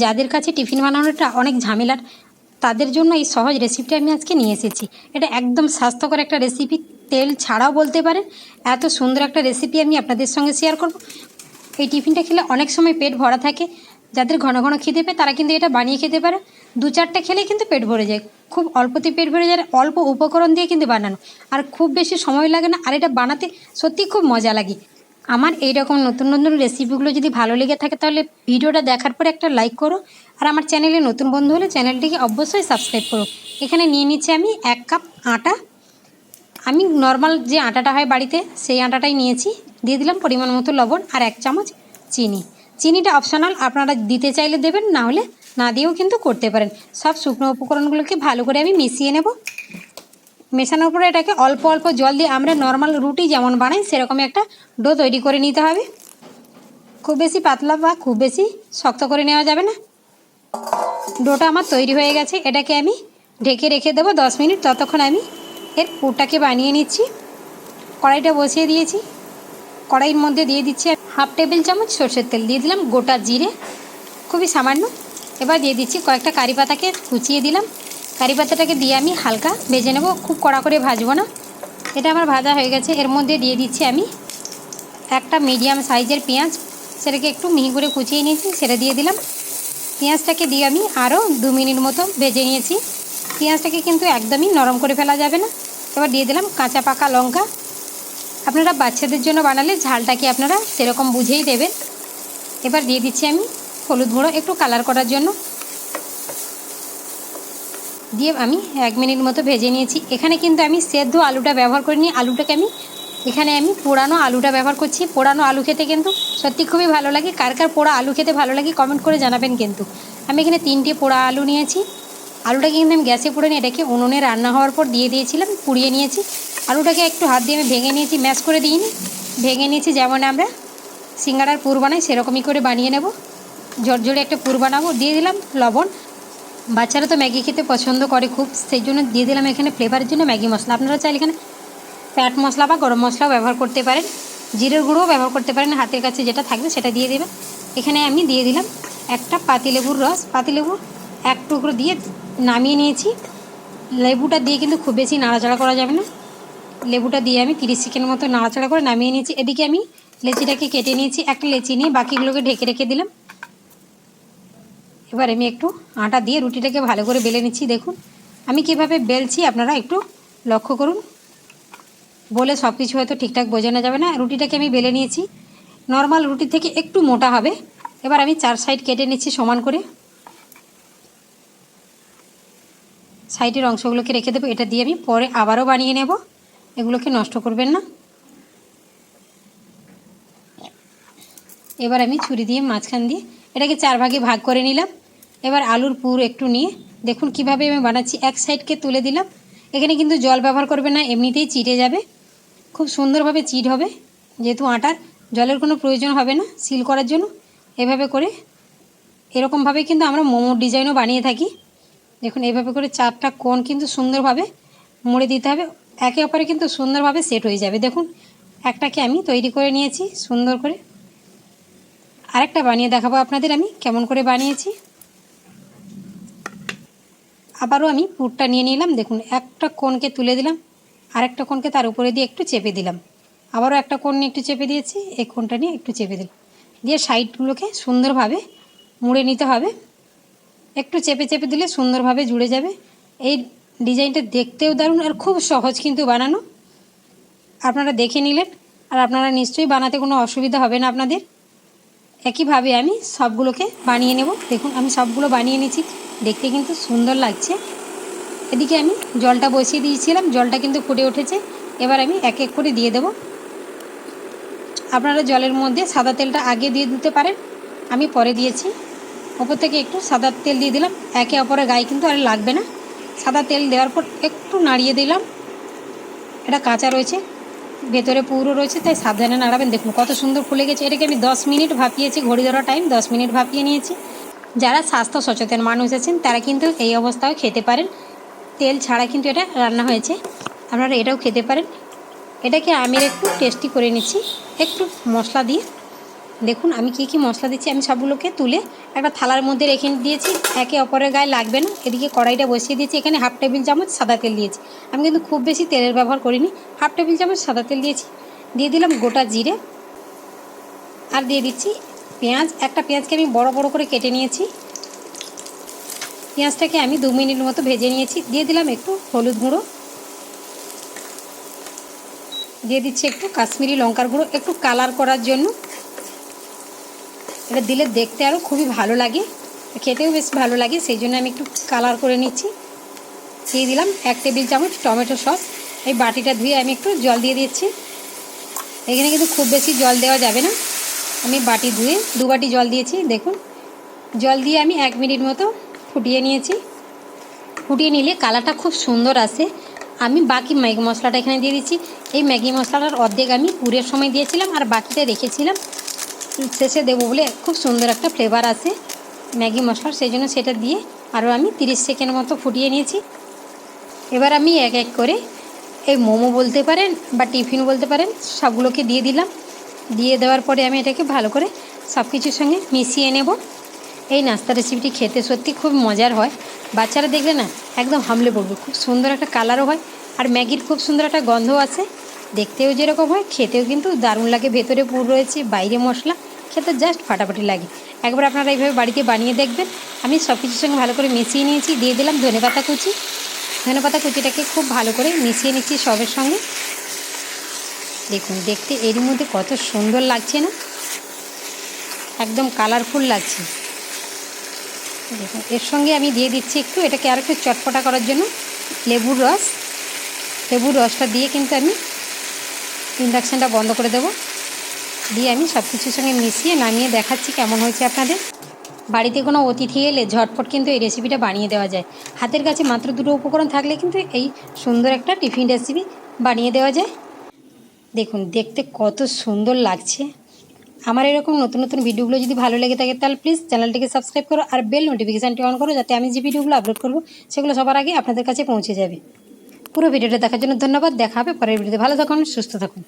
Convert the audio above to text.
যাদের কাছে টিফিন বানানোটা অনেক ঝামেলার, তাদের জন্য এই সহজ রেসিপিটা আমি আজকে নিয়ে এসেছি। এটা একদম স্বাস্থ্যকর একটা রেসিপি তেল ছাড়াও বলতে পারেন, এত সুন্দর একটা রেসিপি আমি আপনাদের সঙ্গে শেয়ার করব। এই টিফিনটা খেলে অনেক সময় পেট ভরা থাকে, যাদের ঘন ঘন খিদে পায় তারা কিন্তু এটা বানিয়ে খেতে পারে। দু চারটে খেলেই কিন্তু পেট ভরে যায়, খুব অল্পতে পেট ভরে যায়, অল্প উপকরণ দিয়ে কিন্তু বানানো। আর খুব বেশি সময় লাগে না, আর এটা বানাতে সত্যি খুব মজা লাগে। আমার এই রকম নতুন নতুন রেসিপিগুলো যদি ভালো লেগে থাকে তাহলে ভিডিওটা দেখার পরে একটা লাইক করো। আর আমার চ্যানেলে নতুন বন্ধু হলে চ্যানেলটিকে অবশ্যই সাবস্ক্রাইব করো। এখানে নিয়ে নিচ্ছি আমি এক কাপ আটা। আমি নর্মাল যে আটাটা হয় বাড়িতে, সেই আটাটাই নিয়েছি। দিয়ে দিলাম পরিমাণ মতো লবণ আর এক চামচ চিনি। চিনিটা অপশনাল আপনারা দিতে চাইলে দেবেন, না হলে না দিয়েও কিন্তু করতে পারেন। সব শুকনো উপকরণগুলোকে ভালো করে আমি মিশিয়ে নেব। মেশানোর পরে এটাকে অল্প অল্প জল দিয়ে আমরা নর্মাল রুটি যেমন বানাই সেরকম একটা ডো তৈরি করে নিতে হবে। খুব বেশি পাতলা বা খুব বেশি শক্ত করে নেওয়া যাবে না। ডোটা আমার তৈরি হয়ে গেছে, এটাকে আমি ঢেকে রেখে দেবো দশ মিনিট, ততক্ষণ আমি এর পুরটাকে বানিয়ে নিচ্ছি। কড়াইটা বসিয়ে দিয়েছি। কড়াইয়ের মধ্যে দিয়ে দিচ্ছি হাফ টেবিল চামচ সর্ষের তেল, দিয়ে দিলাম গোটা জিরে, খুবই সামান্য। এবার দিয়ে দিচ্ছি কয়েকটা কারি পাতাকে কুচিয়ে দিলাম। কারি পাতাটাকে দিয়ে আমি হালকা ভেজে নেব। খুব কড়া করে ভাজবো না। এটা আমার ভাজা হয়ে গেছে। এর মধ্যে দিয়ে দিচ্ছি আমি একটা মিডিয়াম সাইজের পেঁয়াজ। সেটাকে একটু মিহি করে কুচিয়ে নিয়েছি, সেটা দিয়ে দিলাম। পেঁয়াজটাকে দিয়ে আমি আরও দু মিনিট মতো ভেজে নিয়েছি। পেঁয়াজটাকে কিন্তু একদমই নরম করে ফেলা যাবে না। এবার দিয়ে দিলাম কাঁচা পাকা লঙ্কা। আপনারা বাচ্চাদের জন্য বানালে ঝালটাকে আপনারা সেরকম বুঝেই দেবেন। এবার দিয়ে দিচ্ছি আমি হলুদ গুঁড়ো একটু কালার করার জন্য। দিয়ে আমি এক মিনিট মতো ভেজে নিয়েছি। এখানে কিন্তু আমি সেদ্ধ আলুটা ব্যবহার করিনি। আলুটাকে আমি, এখানে আমি পোড়ানো আলুটা ব্যবহার করছি। পোড়ানো আলু খেতে কিন্তু সত্যি খুবই ভালো লাগে। কার কার পোড়া আলু খেতে ভালো লাগে কমেন্ট করে জানাবেন কিন্তু। আমি এখানে তিনটে পোড়া আলু নিয়েছি। আলুটাকে কিন্তু আমি গ্যাসে পুড়ে নিয়ে এটাকে উনুনে রান্না হওয়ার পর দিয়ে দিয়েছিলাম, পুড়িয়ে নিয়েছি। আলুটাকে একটু হাত দিয়ে আমি ভেঙে নিয়েছি, ম্যাশ করে দিইনি। ভেঙে নিয়েছি যেমন আমরা সিঙ্গাড়ার পুর বানাই, সেরকমই করে বানিয়ে নেব। ঝরঝরে একটা পুর বানাবো। দিয়ে দিলাম লবণ। বাচ্চারা তো ম্যাগি খেতে পছন্দ করে খুব, সেই জন্য দিয়ে দিলাম এখানে ফ্লেভারের জন্য ম্যাগি মশলা। আপনারা চাইলে এখানে ফ্যাট মশলা বা গরম মশলাও ব্যবহার করতে পারেন। জিরের গুঁড়োও ব্যবহার করতে পারেন, হাতের কাছে যেটা থাকবে সেটা দিয়ে দেবেন। এখানে আমি দিয়ে দিলাম একটা পাতিলেবুর রস। পাতিলেবুর এক টুকরো দিয়ে নামিয়ে নিয়েছি। লেবুটা দিয়ে কিন্তু খুব বেশি নাড়াচাড়া করা যাবে না। লেবুটা দিয়ে আমি তিরিশ সেকেন্ড মতো নাড়াচাড়া করে নামিয়ে নিয়েছি। এদিকে আমি লেচিটাকে কেটে নিয়েছি, একটা লেচি নিয়ে বাকিগুলোকে ঢেকে রেখে দিলাম। এবার আমি একটু আটা দিয়ে রুটিটাকে ভালো করে বেলে নিচ্ছি, দেখুন। আমি কীভাবে বেলছি আপনারা একটু লক্ষ্য করুন। বলে সব কিছু হয়তো ঠিকঠাক বোঝানো যাবে না। রুটিটাকে আমি বেলে নিয়েছি। নর্মাল রুটি থেকে একটু মোটা হবে। এবার আমি চার সাইড কেটে নিচ্ছি সমান করে। সাইডের অংশগুলোকে রেখে দেবো। এটা দিয়ে আমি পরে আবারও বানিয়ে নেব। এগুলোকে নষ্ট করবেন না। এবার আমি ছুরি দিয়ে মাঝখান দিয়ে এটাকে চার ভাগে ভাগ করে নিলাম। এবার আলুর পুর একটু নিয়ে দেখুন কীভাবে আমি বানাচ্ছি। এক সাইডকে তুলে দিলাম। এখানে কিন্তু জল ব্যবহার করবে না, এমনিতেই চিটে যাবে। খুব সুন্দরভাবে চিট হবে। যেহেতু আটার জলের কোনো প্রয়োজন হবে না সিল করার জন্য। এভাবে করে এরকমভাবে কিন্তু আমরা মোমোর ডিজাইনও বানিয়ে থাকি। দেখুন এভাবে করে চারটা কোণ কিন্তু সুন্দরভাবে মুড়ে দিতে হবে। একে অপরে কিন্তু সুন্দরভাবে সেট হয়ে যাবে। দেখুন, একটাকে আমি তৈরি করে নিয়েছি সুন্দর করে। আরেকটা বানিয়ে দেখাবো আপনাদের আমি কেমন করে বানিয়েছি। আবারও আমি পুরটা নিয়ে নিলাম। দেখুন, একটা কোণকে তুলে দিলাম, আরেকটা কোণকে তার উপরে দিয়ে একটু চেপে দিলাম। আবারও একটা কোণ নিয়ে একটু চেপে দিয়েছি, এই কোণটা নিয়ে একটু চেপে দিলাম। দিয়ে সাইডগুলোকে সুন্দরভাবে মুড়ে নিতে হবে। একটু চেপে চেপে দিলে সুন্দরভাবে জুড়ে যাবে। এই ডিজাইনটা দেখতেও দারুণ আর খুব সহজ কিন্তু বানানো। আপনারা দেখে নিলেন আর আপনারা নিশ্চয়ই বানাতে কোনো অসুবিধা হবে না আপনাদের। একইভাবে আমি সবগুলোকে বানিয়ে নেব। দেখুন, আমি সবগুলো বানিয়ে নিয়েছি। দেখতে কিন্তু সুন্দর লাগছে। এদিকে আমি জলটা বসিয়ে দিয়েছিলাম, জলটা কিন্তু ফুটে উঠেছে। এবার আমি এক এক করে দিয়ে দেব। আপনারা জলের মধ্যে সাদা তেলটা আগে দিয়ে দিতে পারেন, আমি পরে দিয়েছি। ওপর থেকে একটু সাদা তেল দিয়ে দিলাম, একে অপরের গায়ে কিন্তু আর লাগবে না। সাদা তেল দেওয়ার পর একটু নাড়িয়ে দিলাম। এটা কাঁচা রয়েছে, ভেতরে পুরো রয়েছে, তাই সাবধানে নাড়াবেন। দেখুন কত সুন্দর ফুলে গেছে। এটাকে আমি দশ মিনিট ভাপিয়েছি, ঘড়ি ধরা টাইম দশ মিনিট ভাপিয়ে নিয়েছি। যারা স্বাস্থ্য সচেতন মানুষ আছেন, তারা কিন্তু এই অবস্থাও খেতে পারেন। তেল ছাড়া কিন্তু এটা রান্না হয়েছে। আপনারা এটাও খেতে পারেন। এটাকে আমি একটু টেস্টি করে নিচ্ছি। একটু মশলা দিয়ে। দেখুন, আমি কি কি মশলা দিচ্ছি, আমি সবগুলোকে তুলে একটা থালার মধ্যে রেখে দিয়েছি। একে অপরের গায়ে লাগবে না। এদিকে কড়াইটা বসিয়ে দিয়েছি। এখানে হাফ টেবিল চামচ সাদা তেল দিয়েছি। আমি কিন্তু খুব বেশি তেলের ব্যবহার করিনি। হাফ টেবিল চামচ সাদা তেল দিয়েছি। দিয়ে দিলাম গোটা জিরে। আর দিয়ে দিচ্ছি পেঁয়াজ, একটা পেঁয়াজকে আমি বড় বড় করে কেটে নিয়েছি। পেঁয়াজটাকে আমি দু মিনিট মতো ভেজে নিয়েছি। দিয়ে দিলাম একটু হলুদ গুঁড়ো। দিয়ে দিচ্ছি একটু কাশ্মীরি লঙ্কার গুঁড়ো। একটু কালার করার জন্য। এটা দিলে দেখতে আরও খুবই ভালো লাগে। খেতেও বেশ ভালো লাগে। সেই জন্য আমি একটু কালার করে নিচ্ছি। দিয়ে দিলাম এক টেবিল চামচ টমেটো সস। এই বাটিটা ধুয়ে আমি একটু জল দিয়ে দিচ্ছি। এখানে কিন্তু খুব বেশি জল দেওয়া যাবে না। আমি বাটি ধুয়ে দু বাটি জল দিয়েছি, দেখুন। জল দিয়ে আমি এক মিনিট মতো ফুটিয়ে নিয়েছি। ফুটিয়ে নিলে কালারটা খুব সুন্দর আসে। আমি বাকি ম্যাগি মশলাটা এখানে দিয়ে দিচ্ছি। এই ম্যাগি মশলাটার অর্ধেক আমি পুরের সময় দিয়েছিলাম আর বাকিটা রেখেছিলাম। শেষে দেবো বলে খুব সুন্দর একটা ফ্লেভার আসে ম্যাগি মশলার, সেই জন্য সেটা দিয়ে আরও আমি তিরিশ সেকেন্ড মতো ফুটিয়ে নিয়েছি। এবার আমি এক এক করে এই মোমো বলতে পারেন বা টিফিন বলতে পারেন, সবগুলোকে দিয়ে দিলাম। দিয়ে দেওয়ার পরে আমি এটাকে ভালো করে সব কিছুর সঙ্গে মিশিয়ে নেব। এই নাস্তা রেসিপিটি খেতে সত্যি খুব মজার হয়। বাচ্চারা দেখলে না, একদম হামলে পড়বে। খুব সুন্দর একটা কালারও হয় আর ম্যাগির খুব সুন্দর একটা গন্ধ আছে। দেখতেও যেরকম হয়, খেতেও কিন্তু দারুণ লাগে। ভেতরে পুর রয়েছে, বাইরে মশলা, খেতে জাস্ট ফাটাফাটি লাগে। একবার আপনারা এইভাবে বাড়িতে বানিয়ে দেখবেন। আমি সব কিছুর সঙ্গে ভালো করে মিশিয়ে নিয়েছি, দিয়ে দিলাম ধনেপাতা কুচি। ধনেপাতা কুচিটাকে খুব ভালো করে মিশিয়ে নিচ্ছি সবের সঙ্গে। দেখুন, দেখতে এর মধ্যে কত সুন্দর লাগছে না? একদম কালারফুল লাগছে। দেখুন, এর সঙ্গে আমি দিয়ে দিচ্ছি একটু, এটাকে আর একটু চটপটা করার জন্য লেবুর রস। লেবুর রসটা দিয়ে কিন্তু আমি ইন্ডাকশানটা বন্ধ করে দেবো। দিয়ে আমি সব কিছুর সঙ্গে মিশিয়ে নামিয়ে দেখাচ্ছি কেমন হয়েছে আপনাদের। বাড়িতে কোনো অতিথি এলে ঝটপট কিন্তু এই রেসিপিটা বানিয়ে দেওয়া যায়। হাতের কাছে মাত্র দুটো উপকরণ থাকলে কিন্তু এই সুন্দর একটা টিফিন রেসিপি বানিয়ে দেওয়া যায়। দেখুন, দেখতে কত সুন্দর লাগছে। আমার এরকম নতুন নতুন ভিডিওগুলো যদি ভালো লেগে থাকে, তাহলে প্লিজ চ্যানেলটিকে সাবস্ক্রাইব করো আর বেল নোটিফিকেশানটি অন করো, যাতে আমি যে ভিডিওগুলো আপলোড করব, সেগুলো সবার আগে আপনাদের কাছে পৌঁছে যাবে। পুরো ভিডিওটা দেখার জন্য ধন্যবাদ। দেখা হবে পরের ভিডিওতে। ভালো থাকুন, সুস্থ থাকুন।